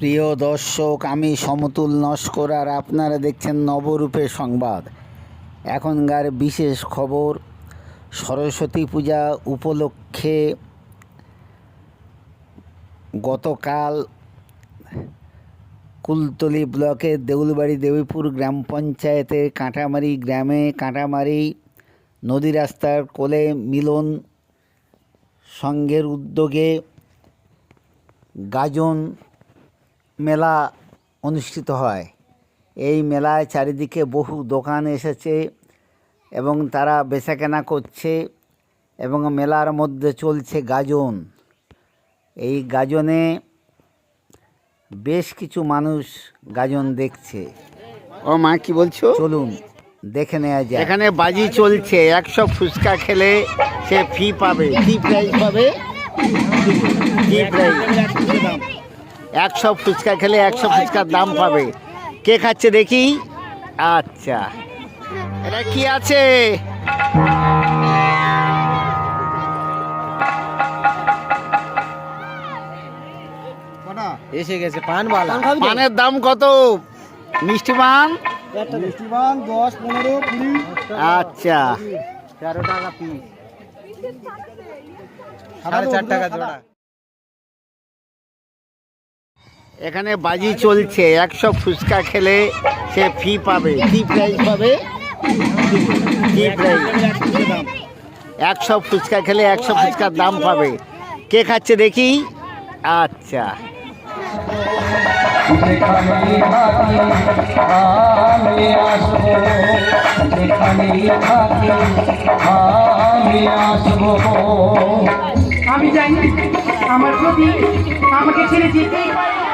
প্রিয় দর্শক, আমি সমতুল নস্কর আর আপনারা দেখছেন নবরূপের সংবাদ। এখনকার বিশেষ খবর, সরস্বতী পূজা উপলক্ষে গতকাল কুলতলি ব্লকের দেউলবাড়ি দেবীপুর গ্রাম পঞ্চায়েতের কাঁটামারি গ্রামে কাঁটামারি নদী রাস্তার কোলে মিলন সংঘের উদ্যোগে গাজন মেলা অনুষ্ঠিত হয়। এই মেলায় চারিদিকে বহু দোকান এসেছে এবং তারা বেচাকেনা করছে এবং মেলার মধ্যে চলছে গাজন। এই গাজনে বেশ কিছু মানুষ গাজন দেখছে। ও মা কি বলছো? চলুন দেখে নেওয়া যায় এখানে বাজি চলছে একশো ফুচকা খেলে সে ফি পাবে। কি প্রাইস পাবে? কি প্রাইস একশো ফুচকা খেলে একশো ফুচকার দাম পাবে। কে খাচ্ছে দেখি? আচ্ছা। এটা কি আছে? এসে গেছে পানবালা পানের দাম কত? মিষ্টি পান? মিষ্টিবান দশ পনেরো কুড়ি। আচ্ছা। তেরো টাকা পিস। সাড়ে চার টাকা জোড়া। এখানে বাজি চলছে, একশো ফুচকা খেলে সে ফি পাবে। কি প্রাইস পাবে? কি প্রাইস একশো ফুচকা খেলে একশো ফুচকার দাম পাবে। কে খাচ্ছে দেখি? আচ্ছা। আমি জানি, আমার প্রতি আমাকে ছেড়ে যেতেই পারে